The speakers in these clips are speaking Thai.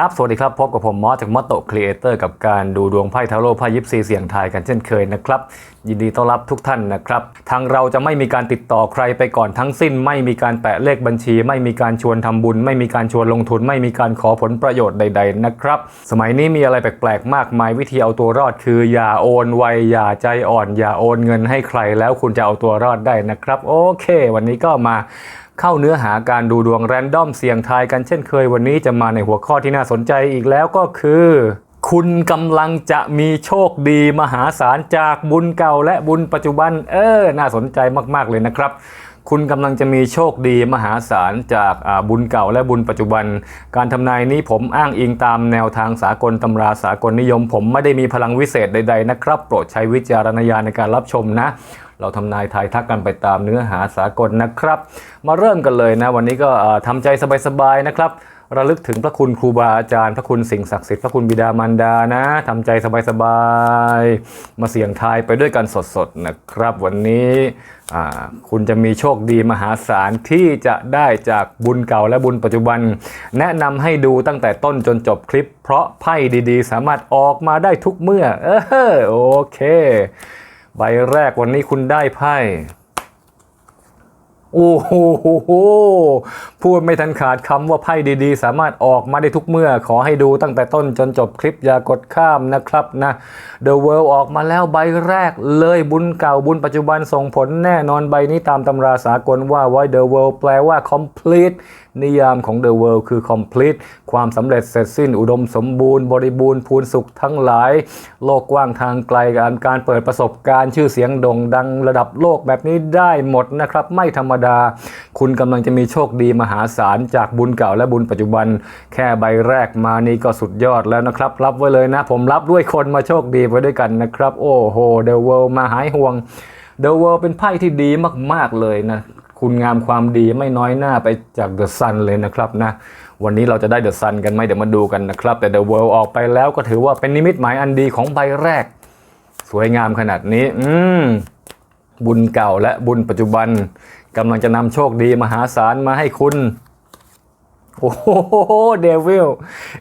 ครับ สวัสดีครับ พบกับผมมอสจากมอตโตครีเอเตอร์กับการดูดวงไพ่ทาโร่ไพ่ยิปซีเสียงทายกันเช่นเคยนะครับ ยินดีต้อนรับทุกท่านนะครับ ทางเราจะไม่มีการติดต่อใครไปก่อนทั้งสิ้น ไม่มีการแปะเลขบัญชี ไม่มีการชวนทำบุญ ไม่มีการชวนลงทุน ไม่มีการขอผลประโยชน์ใด ๆ นะครับ สมัยนี้มีอะไรแปลกๆ มากมายวิธีเอาตัวรอด คืออย่าโอนไวอย่าใจอ่อน อย่าโอนเงินให้ใครแล้วคุณจะเอาตัวรอดได้นะครับ โอเค วันนี้ก็มา เข้าเนื้อหาการดูดวงแรนดอมเสี่ยงทายกันเช่นเคยวันนี้จะมาในหัวข้อที่น่าสนใจอีกแล้วก็คือ คุณกำลังจะมีโชคดีมหาศาลจากบุญเก่าและบุญปัจจุบัน เออ น่าสนใจมากๆเลยนะครับคุณกำลังจะมีโชคดีมหาศาลจากอ่าบุญเก่าและบุญปัจจุบัน การทำนายนี้ผมอ้างอิงตามแนวทางสากลตำราสากลนิยม ผมไม่ได้มีพลังวิเศษใด ๆ นะครับ โปรดใช้วิจารณญาณในการรับชมนะ เราทำนายทายทักกันไปตามเนื้อหาสากลนะครับ มาเริ่มกันเลยนะ วันนี้ก็ทำใจสบายๆนะครับระลึกถึงพระคุณครูบาอาจารย์ พระคุณสิ่งศักดิ์สิทธิ์ พระคุณบิดามารดานะทำใจสบายๆ มาเสี่ยงทายไปด้วยกันสดๆนะครับ วันนี้คุณจะมีโชคดีมหาศาลที่จะได้จากบุญเก่าและบุญปัจจุบัน แนะนำให้ดูตั้งแต่ต้นจนจบคลิป เพราะไพ่ดีๆ สามารถออกมาได้ทุกเมื่อ เออโอเค ใบแรกวันนี้คุณได้ไพ่ โอ้โหพูดไม่ทันขาดคำว่าไพ่ดีๆ สามารถออกมาได้ทุกเมื่อ ขอให้ดูตั้งแต่ต้นจนจบคลิปอย่ากดข้ามนะครับนะ The World ออกมาแล้วใบแรกเลยบุญเก่าบุญปัจจุบันส่งผลแน่นอนใบนี้ตามตำราสากลว่าไว้ The World แปลว่า complete นิยามของ The World คือ complete ความสำเร็จเสร็จสิ้นอุดมสมบูรณ์ บริบูรณ์พูนสุขทั้งหลาย โลกกว้างทางไกลการการเปิดประสบการณ์ชื่อเสียงโด่งดังระดับโลกแบบนี้ได้หมดนะครับ ไม่ธรรมดา คุณกำลังจะมีโชคดีมหาศาลจากบุญเก่าและบุญปัจจุบัน แค่ใบแรกมานี่ก็สุดยอดแล้วนะครับ รับไว้เลยนะ ผมรับด้วยคนมาโชคดีไว้ด้วยกันนะครับ โอ้โห The World มาหายห่วง The World เป็นไพ่ที่ดีมาก ๆ เลยนะ คุณงามความดีไม่น้อยหน้าไปจาก The Sun เลยนะครับนะวันนี้เราจะได้ The Sun กันไหมเดี๋ยวมาดูกันนะครับ แต่ The World ออกไปแล้วก็ถือว่าเป็นนิมิตหมายอันดีของใบแรก สวยงามขนาดนี้ อืมบุญเก่าและบุญปัจจุบันกำลังจะนำโชคดีมหาศาลมาให้คุณ โอ้โหเดวิล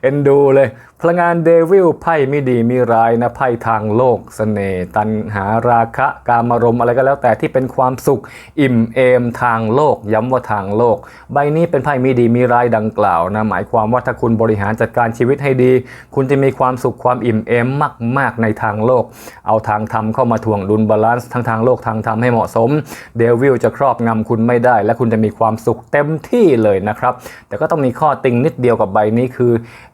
เอ็นดูเลยพลังงานเดวิลไพ่ไม่ดีมีร้ายนะไพ่ทางโลกสเสน่ห์ตันหาราคะกามารมอะไรก็แล้วแต่ที่เป็นความสุขอิ่มเอมทางโลก ย้ำว่าทางโลก ใบนี้เป็นไพ่มีดีมีร้ายดังกล่าวนะหมายความว่าถ้าคุณบริหารจัดการชีวิตให้ดี คุณจะมีความสุขความอิ่มเอมมาก ๆ ในทางโลก เอาทางธรรมเข้ามาถ่วงดุลบาลานซ์ทั้งทางโลกทางธรรมให้เหมาะสมเดวิลจะครอบงำคุณไม่ได้ และคุณจะมีความสุขเต็มที่เลยนะครับแต่ก็ต้องมีข้อติงนิดเดียวกับใบนี้คือ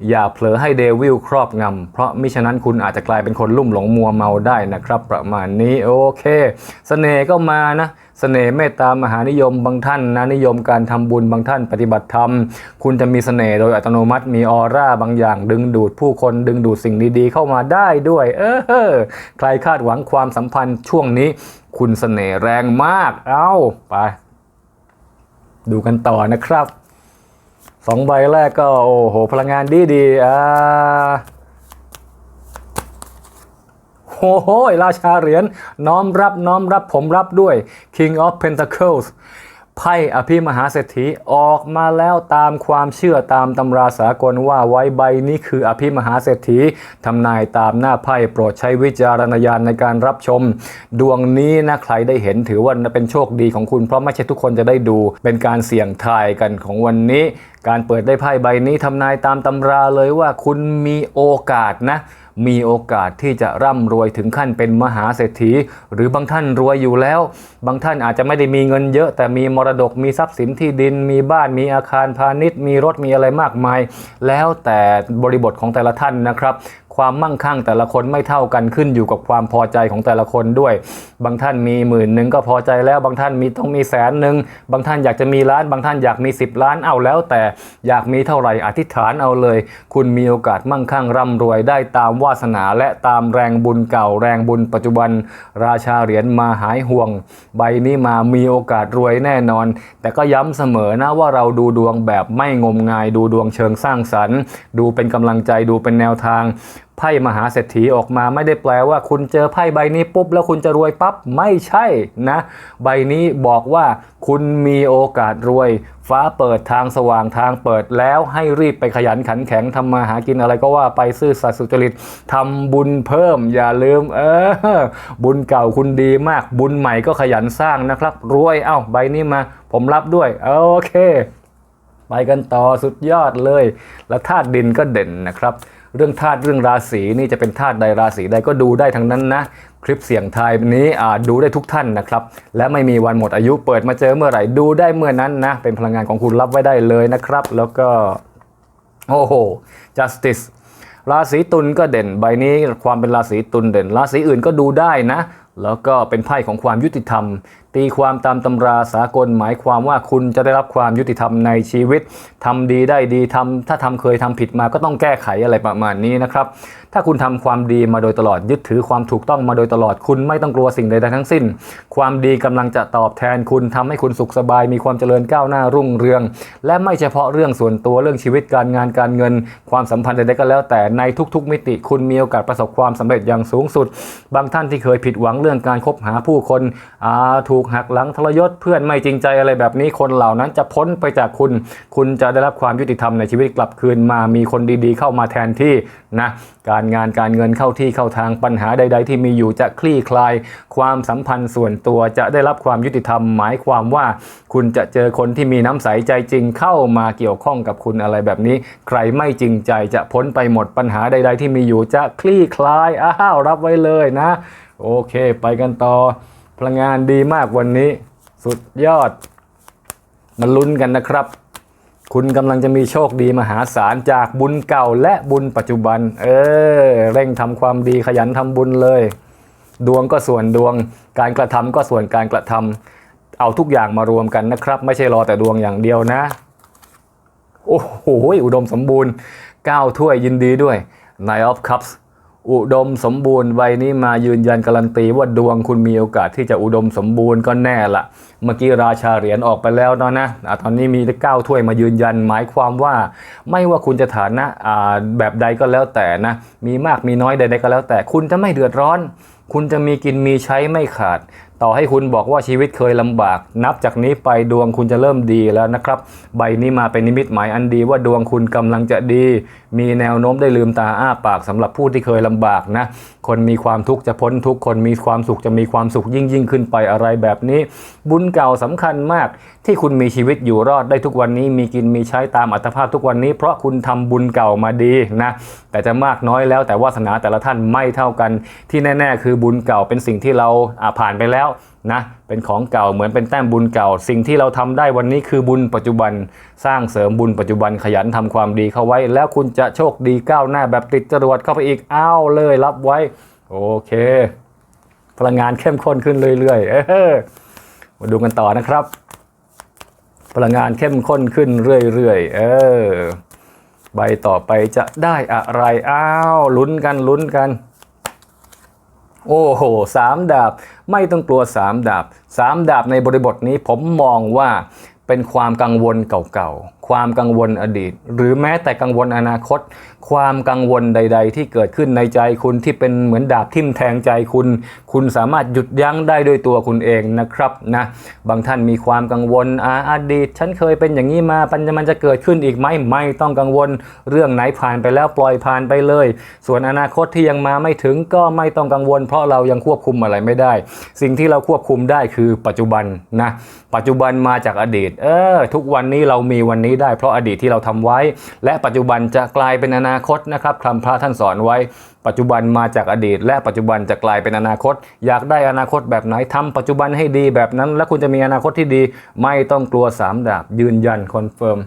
อย่าเผลอให้เดวิลครอบงำเพราะมิฉะนั้นคุณอาจจะกลายเป็นคนลุ่มหลงมัวเมาได้นะครับ ประมาณนี้โอเคสเสน่ห์ก็มานะเสน่ห์เมตตามหานิยมบางท่านนะนิยมการทำบุญบางท่านปฏิบัติธรรม คุณจะมีเสน่ห์โดยอัตโนมัติมีออร่าบางอย่าง ดึงดูดผู้คนดึงดูดสิ่งดีๆ เข้ามาได้ด้วย เออใครคาดหวังความสัมพันธ์ช่วงนี้ คุณเสน่ห์แรงมากเอ้าไป ดูกันต่อนะครับ สองใบแรกก็โอ้โห พลังงานดีดีอ่าโอ้โหราชาเหรียญน้อมรับน้อมรับผมรับด้วย King of Pentacles ไพ่อภิมหาเศรษฐีออกมาแล้วตามความเชื่อตามตำราสากลว่าไว้ใบนี้คืออภิมหาเศรษฐีทำนายตามหน้าไพ่โปรดใช้วิจารณญาณในการรับชม ดวงนี้นะใครได้เห็นถือว่าเป็นโชคดีของคุณเพราะไม่ใช่ทุกคนจะได้ดู เป็นการเสี่ยงทายกันของวันนี้ การเปิดได้ไพ่ใบนี้ทำนายตามตำราเลยว่าคุณมีโอกาสนะ มีโอกาสที่จะร่ำรวยถึงขั้นเป็นมหาเศรษฐี หรือบางท่านรวยอยู่แล้ว บางท่านอาจจะไม่ได้มีเงินเยอะ แต่มีมรดกมีทรัพย์สินที่ดิน มีบ้านมีอาคารพาณิชย์ มีรถมีอะไรมากมาย แล้วแต่บริบทของแต่ละท่านนะครับความมั่งคั่งแต่ละคนไม่เท่ากันขึ้นอยู่กับความพอใจของแต่ละคนด้วย บางท่านมีหมื่นหนึ่งก็พอใจแล้วบางท่านมีต้องมีแสนหนึ่งบางท่านอยากจะมีล้านบางท่านอยากมี 10 ล้านเอาแล้ว แต่อยากมีเท่าไหร่อธิษฐานเอาเลย คุณมีโอกาสมั่งคั่งร่ำรวยได้ตามวาสนาและตามแรงบุญเก่าแรงบุญปัจจุบัน ราชาเหรียญมาหายห่วง ใบนี้มามีโอกาสรวยแน่นอน แต่ก็ย้ำเสมอนะว่าเราดูดวงแบบไม่งมงายดูดวงเชิงสร้างสรรค์ ดูเป็นกำลังใจดูเป็นแนวทาง ไพ่มหาเศรษฐีออกมาไม่ได้แปลว่าคุณเจอไพ่ใบนี้ปุ๊บแล้วคุณจะรวยปั๊บไม่ใช่นะ ใบนี้บอกว่าคุณมีโอกาสรวย ฟ้าเปิดทางสว่างทางเปิดแล้วให้รีบไปขยันขันแข็งทำมาหากินอะไรก็ว่าไปซื่อสัตย์สุจริตทำบุญเพิ่มอย่าลืม เออ บุญเก่าคุณดีมาก บุญใหม่ก็ขยันสร้างนะครับ รวยเอ้าใบนี้มา ผมรับด้วย โอเค ไปกันต่อสุดยอดเลย แล้วธาตุดินก็เด่นนะครับ เรื่องธาตุเรื่องราศีนี่จะเป็นธาตุใดราศีใดก็ดูได้ทั้งนั้นนะ คลิปเสียงทายนี้ดูได้ทุกท่านนะครับ และไม่มีวันหมดอายุเปิดมาเจอเมื่อไหร่ดูได้เมื่อนั้นนะ เป็นพลังงานของคุณรับไว้ได้เลยนะครับ แล้วก็โอ้โห justice ราศีตุลก็เด่นใบนี้ความเป็นราศีตุลเด่น ราศีอื่นก็ดูได้นะ แล้วก็เป็นไพ่ของความยุติธรรม ตีความตามตำราสากลหมายความว่าคุณจะได้รับความยุติธรรมในชีวิตทำดีได้ดีทำถ้าทำเคยทำผิดมาก็ต้องแก้ไขอะไรประมาณนี้นะครับ ถ้าคุณทำความดีมาโดยตลอดยึดถือความถูกต้องมาโดยตลอดคุณไม่ต้องกลัวสิ่งใดทั้งสิ้น ความดีกำลังจะตอบแทนคุณทำให้คุณสุขสบาย มีความเจริญก้าวหน้ารุ่งเรือง และไม่เฉพาะเรื่องส่วนตัวเรื่องชีวิตการงานการเงิน ความสัมพันธ์ใดๆก็แล้ว แต่ในทุก ๆ มิติคุณมีโอกาสประสบความสำเร็จอย่างสูงสุด บางท่านที่เคยผิดหวังเรื่องการคบหาผู้คนอาถูกหักหลังทรยศเพื่อนไม่จริงใจอะไรแบบนี้คนเหล่านั้นจะพ้นไปจากคุณ คุณจะได้รับความยุติธรรมในชีวิตกลับคืนมามีคนดีๆ เข้ามาแทนที่นะการงานการเงินเข้าที่เข้าทางปัญหาใด ๆ ที่มีอยู่จะคลี่คลาย ความสัมพันธ์ส่วนตัวจะได้รับความยุติธรรม หมายความว่า คุณจะเจอคนที่มีน้ำใสใจจริงเข้ามาเกี่ยวข้องกับคุณอะไรแบบนี้ ใครไม่จริงใจจะพ้นไปหมดปัญหาใด ๆ ที่มีอยู่จะคลี่คลายอ้าวรับไว้เลยนะ โอเค ไปกันต่อ พลังงานดีมากวันนี้ สุดยอดมาลุ้นกันนะครับ คุณกำลังจะมีโชคดีมหาศาลจากบุญเก่าและบุญปัจจุบัน เออ เร่งทำความดีขยันทำบุญเลย ดวงก็ส่วนดวง การกระทำก็ส่วนการกระทำเอาทุกอย่างมารวมกันนะครับ ไม่ใช่รอแต่ดวงอย่างเดียวนะ โอ้โหอุดมสมบูรณ์9ถ้วยยินดีด้วย Nine of Cups อุดมสมบูรณ์ใบนี้มายืนยันการันตีว่าดวงคุณมีโอกาสที่จะอุดมสมบูรณ์ก็แน่ละเมื่อกี้ราชาเหรียญออกไปแล้วเนาะนะอะตอนนี้มีเก้าถ้วยมายืนยันหมายความว่า ไม่ว่าคุณจะฐานะแบบใดก็แล้วแต่นะ มีมากมีน้อยใดๆก็แล้วแต่ คุณจะไม่เดือดร้อน คุณจะมีกินมีใช้ไม่ขาด ต่อให้คุณบอกว่าชีวิตเคยลำบาก นับจากนี้ไปดวงคุณจะเริ่มดีแล้วนะครับ ใบนี้มาเป็นนิมิตหมายอันดีว่าดวงคุณกำลังจะดี มีแนวโน้มได้ลืมตาอ้าปากสำหรับผู้ที่เคยลำบากนะ คนมีความทุกข์จะพ้นทุกข์คนมีความสุขจะมีความสุขยิ่งยิ่งขึ้นไปอะไรแบบนี้ บุญเก่าสำคัญมาก ที่คุณมีชีวิตอยู่รอดได้ทุกวันนี้ มีกินมีใช้ตามอัตภาพทุกวันนี้ เพราะคุณทำบุญเก่ามาดีนะแต่จะมากน้อยแล้วแต่วาสนาแต่ละท่านไม่เท่ากัน ที่แน่ ๆ คือบุญเก่าเป็นสิ่งที่เราอ่าผ่านไปแล้ว นะ เป็นของเก่าเหมือนเป็นแต้มบุญเก่า สิ่งที่เราทำได้วันนี้คือบุญปัจจุบัน สร้างเสริมบุญปัจจุบันขยันทำความดีเข้าไว้ แล้วคุณจะโชคดีก้าวหน้าแบบติดจรวดเข้าไปอีกอ้าวเลยรับไว้ โอเค พลังงานเข้มข้นขึ้นเรื่อยๆ เออมาดูกันต่อนะครับ พลังงานเข้มข้นขึ้นเรื่อยๆ เออ ใบต่อไปจะได้อะไรอ้าวลุ้นกันลุ้นกัน โอ้โหสามดาบไม่ต้องกลัวสามดาบสามดาบในบริบทนี้ผมมองว่าเป็นความกังวลเก่าๆ ความกังวลอดีต หรือแม้แต่กังวลอนาคต ความกังวลใด ๆ ที่เกิดขึ้นในใจคุณที่เป็นเหมือนดาบทิ่มแทงใจคุณ คุณสามารถหยุดยั้งได้ด้วยตัวคุณเองนะครับนะบางท่านมีความกังวลอาอดีต ฉันเคยเป็นอย่างนี้มาปัญญามันจะเกิดขึ้นอีกไหมไม่ต้องกังวล เรื่องไหนผ่านไปแล้วปล่อยผ่านไปเลย ส่วนอนาคตที่ยังมาไม่ถึงก็ไม่ต้องกังวล เพราะเรายังควบคุมอะไรไม่ได้ สิ่งที่เราควบคุมได้คือปัจจุบันนะปัจจุบันมาจากอดีต เออทุกวันนี้เรามีวันนี้ได้เพราะอดีตที่เราทำไว้ และปัจจุบันจะกลายเป็นอนาคตนะครับคำพระท่านสอนไว้ ปัจจุบันมาจากอดีต และปัจจุบันจะกลายเป็นอนาคต อยากได้อนาคตแบบไหนทำปัจจุบันให้ดีแบบนั้น แล้วคุณจะมีอนาคตที่ดี ไม่ต้องกลัวสามดาบยืนยันคอนเฟิร์ม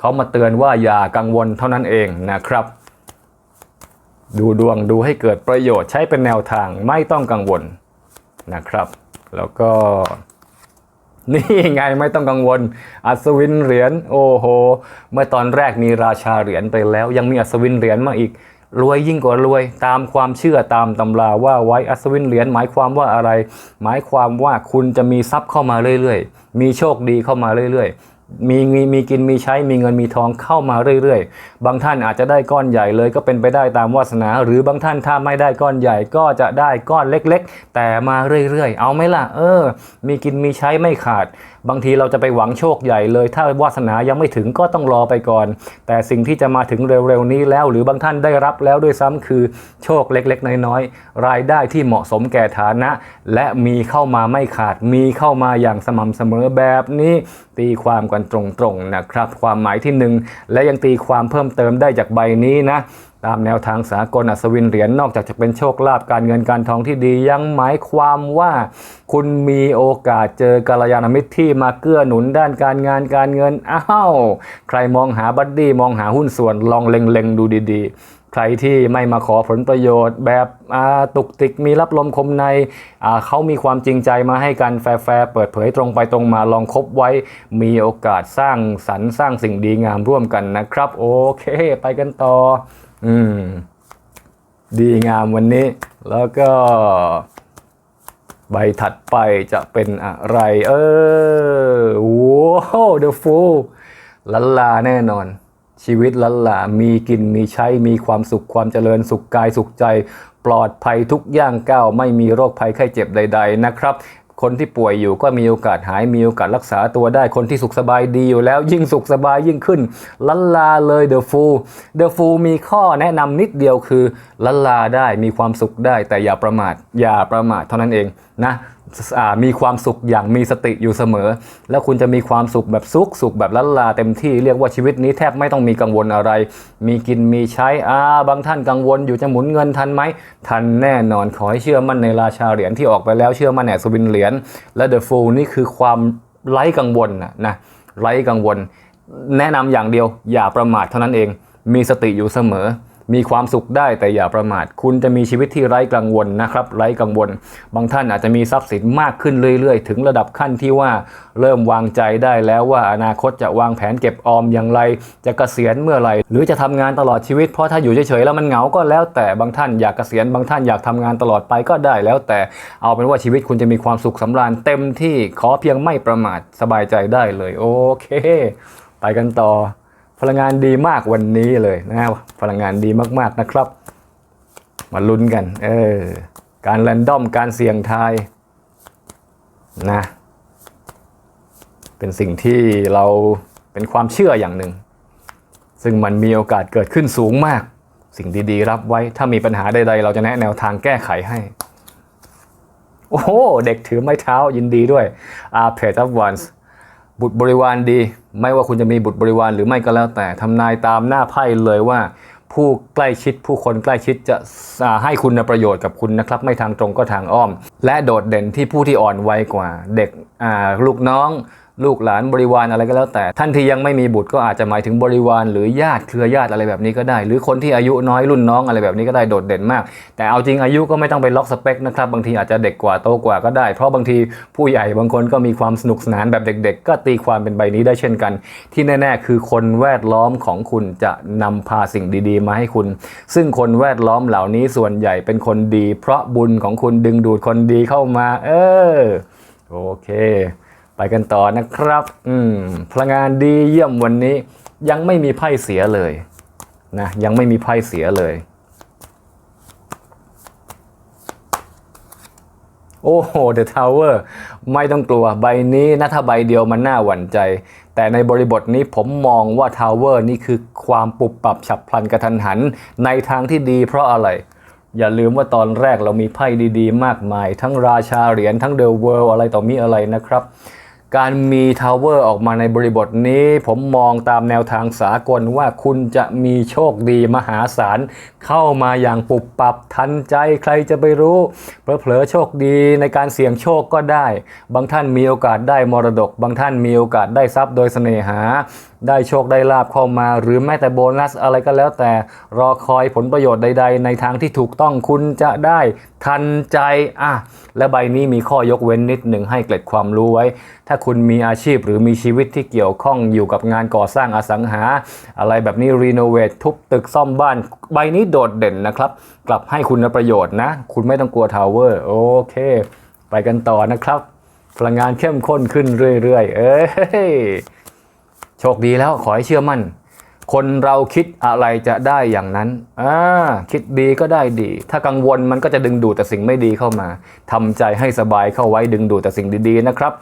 เขามาเตือนว่าอย่ากังวลเท่านั้นเองนะครับ ดูดวงดูให้เกิดประโยชน์ใช้เป็นแนวทางไม่ต้องกังวลนะครับ แล้วก็ นี่ไงไม่ต้องกังวล อัศวินเหรียญโอ้โห เมื่อตอนแรกมีราชาเหรียญไปแล้ว ยังมีอัศวินเหรียญมาอีก รวยยิ่งกว่ารวย ตามความเชื่อตามตำราว่าไว้อัศวินเหรียญหมายความว่าอะไร หมายความว่าคุณจะมีทรัพย์เข้ามาเรื่อยๆ มีโชคดีเข้ามาเรื่อยๆ มีมีมีกินมีใช้มีเงินมีทองเข้ามาเรื่อยๆ บางท่านอาจจะได้ก้อนใหญ่เลยก็เป็นไปได้ตามวาสนา หรือบางท่านถ้าไม่ได้ก้อนใหญ่ก็จะได้ก้อนเล็ก ๆ แต่มาเรื่อยๆ เอาไหมล่ะ เออ มีกินมีใช้ไม่ขาด บางทีเราจะไปหวังโชคใหญ่เลย ถ้าวาสนายังไม่ถึงก็ต้องรอไปก่อน แต่สิ่งที่จะมาถึงเร็วๆนี้แล้ว หรือบางท่านได้รับแล้วด้วยซ้ำคือโชคเล็กๆ น้อยๆ รายได้ที่เหมาะสมแก่ฐานะ และมีเข้ามาไม่ขาดมีเข้ามาอย่างสม่ำเสมอแบบนี้ ตีความกันตรงๆนะครับ ความหมายที่หนึ่งและยังตีความเพิ่มเติมได้จากใบนี้นะ ตามแนวทางสากลอัศวินเหรียญนอกจากจะเป็นโชคลาภการเงินการทองที่ดียังหมายความว่าคุณมีโอกาสเจอกัลยาณมิตรที่มาเกื้อหนุนด้านการงานการเงินอ้าวใครมองหาบัดดี้มองหาหุ้นส่วนลองเล็งๆดูดีๆ ใครที่ไม่มาขอผลประโยชน์ แบบตุกติกมีรับลมคมในเขามีความจริงใจมาให้กันแฟร์เปิดเผยตรงไปตรงมาลองคบไว้ มีโอกาสสร้างสรรค์สร้างสิ่งดีงามร่วมกันนะครับ โอเค ไปกันต่อ อืม ดีงามวันนี้ แล้วก็ ใบถัดไปจะเป็นอะไร เออว้าวเดอะฟูลันลาแน่นอน ชีวิตลันลามีกินมีใช้ มีความสุขความเจริญสุขกายสุขใจ ปลอดภัยทุกย่างก้าว ไม่มีโรคภัยไข้เจ็บใด ๆ นะครับ คนที่ป่วยอยู่ก็มีโอกาสหายมีโอกาสรักษาตัวได้คนที่สุขสบายดีอยู่แล้วยิ่งสุขสบายยิ่งขึ้นลันลาเลยเดอะฟูเดอะฟูมีข้อแนะนำนิดเดียวคือลันลาได้มีความสุขได้แต่อย่าประมาทอย่าประมาทเท่านั้นเองนะ มีความสุขอย่างมีสติอยู่เสมอ แล้วคุณจะมีความสุขแบบสุขสุขแบบลันลาเต็มที่เรียกว่าชีวิตนี้แทบไม่ต้องมีกังวลอะไร มีกินมีใช้อ่าบางท่านกังวลอยู่จะหมุนเงินทันไหมทันแน่นอนขอให้เชื่อมั่นในราชาเหรียญที่ออกไปแล้วเชื่อมั่นในอัศวินเหรียญและเดอะฟูลนี่คือความไร้กังวลนะนะไร้กังวล แนะนำอย่างเดียวอย่าประมาทเท่านั้นเอง มีสติอยู่เสมอ มีความสุขได้แต่อย่าประมาท คุณจะมีชีวิตที่ไร้กังวลนะครับ ไร้กังวล บางท่านอาจจะมีทรัพย์สินมากขึ้นเรื่อยๆ ถึงระดับขั้นที่ว่าเริ่มวางใจได้แล้วว่าอนาคตจะวางแผนเก็บออมอย่างไร จะเกษียณเมื่อไหร่ หรือจะทำงานตลอดชีวิต เพราะถ้าอยู่เฉยๆแล้วมันเหงาก็แล้วแต่บางท่านอยากเกษียณบางท่านอยากทำงานตลอดไปก็ได้แล้ว แต่เอาเป็นว่าชีวิตคุณจะมีความสุขสำราญเต็มที่ขอเพียงไม่ประมาทสบายใจได้เลย โอเค ไปกันต่อ พลังงานดีมากวันนี้เลยนะพลังงานดีมากๆนะครับ มาลุ้นกัน เออ การแรนดอมการเสี่ยงทายนะ เป็นสิ่งที่เราเป็นความเชื่ออย่างหนึ่ง ซึ่งมันมีโอกาสเกิดขึ้นสูงมาก สิ่งดีๆ รับไว้ ถ้ามีปัญหาใดๆ เราจะแนะแนวทางแก้ไขให้ โอ้โห เด็กถือไม้เท้ายินดีด้วยอาเพจ of ones บุตรบริวารดี ไม่ว่าคุณจะมีบุตรบริวารหรือไม่ก็แล้วแต่ทำนายตามหน้าไพ่เลยว่า ผู้ใกล้ชิดผู้คนใกล้ชิดจะให้คุณประโยชน์กับคุณนะครับ ไม่ทางตรงก็ทางอ้อม และโดดเด่นที่ผู้ที่อ่อนวัยกว่า เด็กลูกน้อง ลูกหลานบริวารอะไรก็แล้วแต่ ท่านที่ยังไม่มีบุตรก็อาจจะหมายถึงบริวารหรือญาติเครือญาติอะไรแบบนี้ก็ได้ หรือคนที่อายุน้อยรุ่นน้องอะไรแบบนี้ก็ได้โดดเด่นมาก แต่เอาจริงอายุก็ไม่ต้องไปล็อกสเปคนะครับบางทีอาจจะเด็กกว่าโตกว่าก็ได้ เพราะบางทีผู้ใหญ่บางคนก็มีความสนุกสนานแบบเด็ก ๆ ก็ตีความเป็นใบนี้ได้เช่นกัน ที่แน่ ๆ คือคนแวดล้อมของคุณจะนำพาสิ่งดี ๆ มาให้คุณ ซึ่งคนแวดล้อมเหล่านี้ส่วนใหญ่เป็นคนดี เพราะบุญของคุณดึงดูดคนดีเข้ามา เออโอเค ไปกันต่อนะครับ อืม พลังงานดีเยี่ยมวันนี้ ยังไม่มีไพ่เสียเลยนะยังไม่มีไพ่เสียเลย โอ้โห The Tower ไม่ต้องกลัวใบนี้นะถ้าใบเดียวมันน่าหวั่นใจ แต่ในบริบทนี้ผมมองว่า Tower นี่คือความปุบปรับฉับพลันกระทันหัน ในทางที่ดีเพราะอะไร อย่าลืมว่าตอนแรกเรามีไพ่ดีๆ มากมาย ทั้งราชาเหรียญทั้งเดอะเวิลด์อะไรต่อมีอะไรนะครับ การมีทาวเวอร์ออกมาในบริบทนี้ ผมมองตามแนวทางสากลว่าคุณจะมีโชคดีมหาศาลเข้ามาอย่างปุบปับทันใจใครจะไปรู้เผลอๆโชคดีในการเสี่ยงโชคก็ได้ บางท่านมีโอกาสได้มรดก บางท่านมีโอกาสได้ทรัพย์โดยเสน่หา ได้โชคได้ลาบเข้ามา หรือแม้แต่โบนัสอะไรก็แล้วแต่รอคอยผลประโยชน์ใด ๆ ในทางที่ถูกต้องคุณจะได้ทันใจอะและใบนี้มีข้อยกเว้นนิดหนึ่งให้เกร็ดความรู้ไว้ ถ้าคุณมีอาชีพหรือมีชีวิตที่เกี่ยวข้องอยู่กับงานก่อสร้างอสังหา อะไรแบบนี้รีโนเวททุบตึกซ่อมบ้าน ใบนี้โดดเด่นนะครับ กลับให้คุณประโยชน์นะ คุณไม่ต้องกลัวทาวเวอร์โอเค ไปกันต่อนะครับ พลังงานเข้มข้นขึ้นเรื่อยๆ เอ้ย โชคดีแล้วขอให้เชื่อมั่น คนเราคิดอะไรจะได้อย่างนั้นอ่าคิดดีก็ได้ดี ถ้ากังวลมันก็จะดึงดูดแต่สิ่งไม่ดีเข้ามาทำใจให้สบายเข้าไว้ดึงดูดแต่สิ่งดีๆนะครับ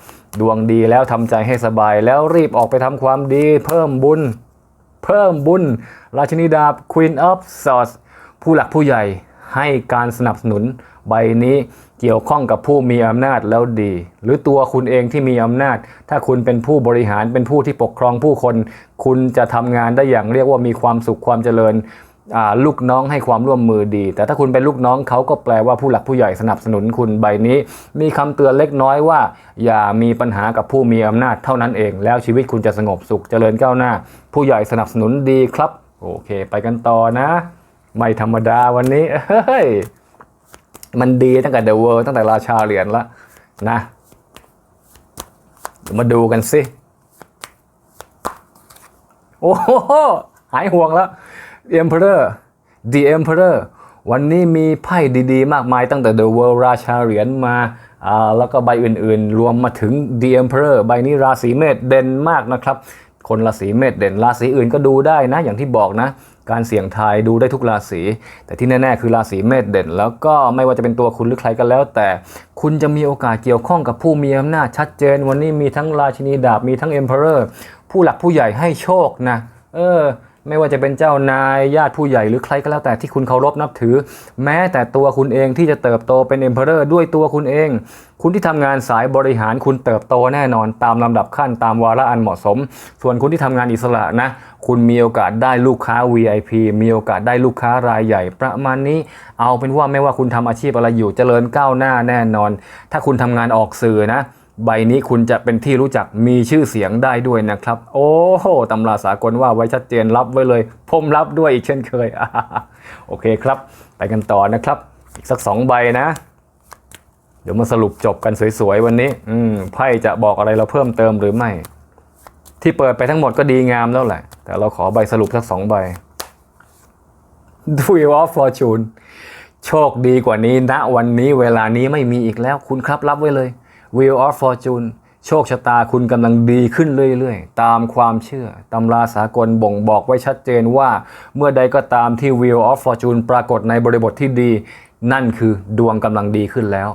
ดวงดีแล้วทำใจให้สบายแล้วรีบออกไปทำความดี เพิ่มบุญ เพิ่มบุญ ราชินีดาบ Queen of Swords ผู้หลักผู้ใหญ่ให้การสนับสนุน ใบนี้เกี่ยวข้องกับผู้มีอำนาจแล้วดี หรือตัวคุณเองที่มีอำนาจ ถ้าคุณเป็นผู้บริหารเป็นผู้ที่ปกครองผู้คน คุณจะทำงานได้อย่างเรียกว่ามีความสุขความเจริญลูกน้องให้ความร่วมมือดี แต่ถ้าคุณเป็นลูกน้องเขาก็แปลว่าผู้หลักผู้ใหญ่สนับสนุนคุณใบนี้ มีคำเตือนเล็กน้อยว่า อย่ามีปัญหากับผู้มีอำนาจเท่านั้นเอง แล้วชีวิตคุณจะสงบสุขเจริญก้าวหน้า ผู้ใหญ่สนับสนุนดีครับ โอเค ไปกันต่อนะ ไม่ธรรมดาวันนี้เฮ้ย มันดีตั้งแต่เดอะเวิร์ตั้งแต่ราชาเหรียญละนะมาดูกันสิ โอ้โหหายห่วงแล้ว The Emperor The Emperor วันนี้มีไพ่ดีๆ มากมายตั้งแต่ The World ราชาเหรียญมาอ่าแล้วก็ใบอื่นๆ รวมมาถึง The Emperor ใบนี้ราศีเมษเด่นมากนะครับ คนราศีเมษเด่นราศีอื่นก็ดูได้นะ อย่างที่บอกนะ การเสี่ยงทายดูได้ทุกราศี แต่ที่แน่ ๆ คือราศีเมษเด่น แล้วก็ไม่ว่าจะเป็นตัวคุณหรือใครก็แล้ว แต่คุณจะมีโอกาสเกี่ยวข้องกับผู้มีอำนาจชัดเจน วันนี้มีทั้งราชินีดาบมีทั้งเอ็มเพอเรอร์ผู้หลักผู้ใหญ่ให้โชคนะ เออ ไม่ว่าจะเป็นเจ้านายญาติผู้ใหญ่หรือใครก็แล้วแต่ที่คุณเคารพนับถือ แม้แต่ตัวคุณเองที่จะเติบโตเป็นเอ็มเพอเรอร์ด้วยตัวคุณเอง คุณที่ทำงานสายบริหารคุณเติบโตแน่นอน ตามลำดับขั้นตามวาระอันเหมาะสม ส่วนคุณที่ทำงานอิสระนะ คุณมีโอกาสได้ลูกค้า VIP มีโอกาสได้ลูกค้ารายใหญ่ ประมาณนี้เอาเป็นว่าไม่ว่าคุณทำอาชีพอะไรอยู่เจริญก้าวหน้าแน่นอน ถ้าคุณทำงานออกสื่อนะ ใบนี้คุณจะเป็นที่รู้จักมีชื่อเสียงได้ด้วยนะครับ โอ้โหตำราสากลว่าไว้ชัดเจนรับไว้เลย ผมรับด้วยอีกเช่นเคย โอเคครับ ไปกันต่อนะครับ อีกสักสองใบนะ เดี๋ยวมาสรุปจบกันสวยๆวันนี้อืมไพ่จะบอกอะไรเราเพิ่มเติมหรือไม่ ที่เปิดไปทั้งหมดก็ดีงามแล้วแหละ แต่เราขอใบสรุปสักสองใบ Wheel of Fortune โชคดีกว่านี้ณวันนี้เวลานี้ไม่มีอีกแล้ว คุณครับรับไว้เลย Wheel of Fortune โชคชะตาคุณกำลังดีขึ้นเรื่อยๆ ตามความเชื่อ ตำราสากลบ่งบอกไว้ชัดเจนว่า เมื่อใดก็ตามที่ Wheel of Fortune ปรากฏในบริบทที่ดี นั่นคือดวงกำลังดีขึ้นแล้ว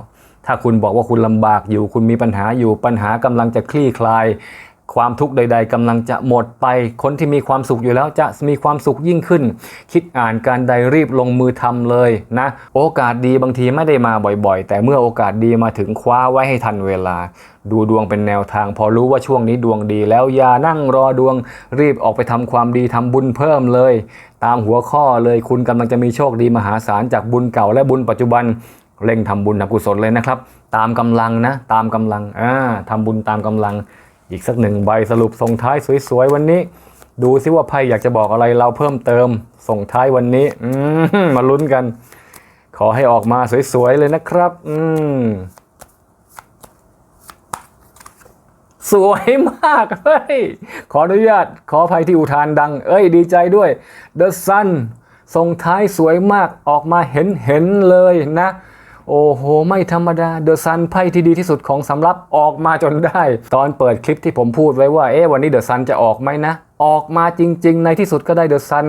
ถ้าคุณบอกว่าคุณลำบากอยู่ คุณมีปัญหาอยู่ปัญหากำลังจะคลี่คลาย ความทุกข์ใด ๆกำลังจะหมดไป คนที่มีความสุขอยู่แล้วจะมีความสุขยิ่งขึ้น คิดอ่านการใดรีบลงมือทำเลยนะ โอกาสดีบางทีไม่ได้มาบ่อยๆ แต่เมื่อโอกาสดีมาถึงคว้าไว้ให้ทันเวลา ดูดวงเป็นแนวทาง พอรู้ว่าช่วงนี้ดวงดี แล้วอย่านั่งรอดวง รีบออกไปทำความดีทำบุญเพิ่มเลย ตามหัวข้อเลยคุณกำลังจะมีโชคดีมหาศาลจากบุญเก่าและบุญปัจจุบันเร่งทำบุญทำกุศลเลยนะครับ ตามกำลังนะ ตามกำลังอ่าทำบุญตามกำลัง อีกสักหนึ่งใบสรุปส่งท้ายสวยๆวันนี้ ดูซิว่าไพ่อยากจะบอกอะไรเราเพิ่มเติม ส่งท้ายวันนี้อมมาลุ้นกัน ขอให้ออกมาสวยๆเลยนะครับ อืมสวยมากเฮ้ยขออนุญาตขออภัยที่อุทานดัง เอ้ยดีใจด้วย The Sun ส่งท้ายสวยมากออกมาเห็นเห็นๆเลยนะ โอ้โห ไม่ธรรมดาเดอะซันไพ่ที่ดีที่สุดของสำรับออกมาจนได้ ตอนเปิดคลิปที่ผมพูดไว้ว่าเอ๊ะวันนี้เดอะซันจะออกไหมนะ ออกมาจริง ๆ ในที่สุดก็ได้เดอะซัน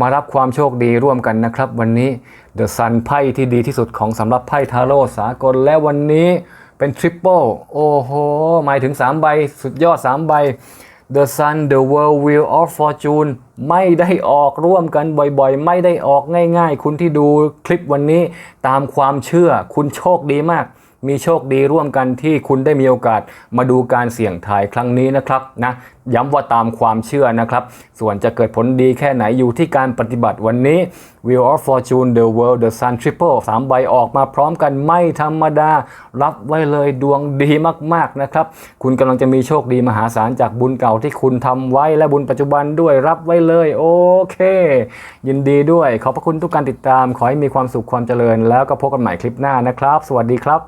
มารับความโชคดีร่วมกันนะครับ วันนี้เดอะซันไพ่ที่ดีที่สุดของสำรับไพ่ทาโร่สากลและวันนี้เป็นทริปเปิลโอ้โหหมายถึง 3 ใบ สุดยอด 3 ใบ The Sun The World Wheel of Fortune ไม่ได้ออกร่วมกันบ่อยๆ ไม่ได้ออกง่ายๆ คุณที่ดูคลิปวันนี้ตามความเชื่อคุณโชคดีมาก มีโชคดีร่วมกันที่คุณได้มีโอกาสมาดูการเสี่ยงทายครั้งนี้นะครับนะย้ำว่าตามความเชื่อนะครับ ส่วนจะเกิดผลดีแค่ไหนอยู่ที่การปฏิบัติวันนี้ Wheel of Fortune The World The Sun Triple 3 ใบออกมาพร้อมกันไม่ธรรมดา รับไว้เลยดวงดีมากๆนะครับ คุณกำลังจะมีโชคดีมหาศาลจากบุญเก่าที่คุณทำไว้และบุญปัจจุบันด้วยรับไว้เลย โอเค ยินดีด้วย ขอบพระคุณทุกการติดตาม ขอให้มีความสุขความเจริญ แล้วก็พบกันใหม่คลิปหน้านะครับ สวัสดีครับ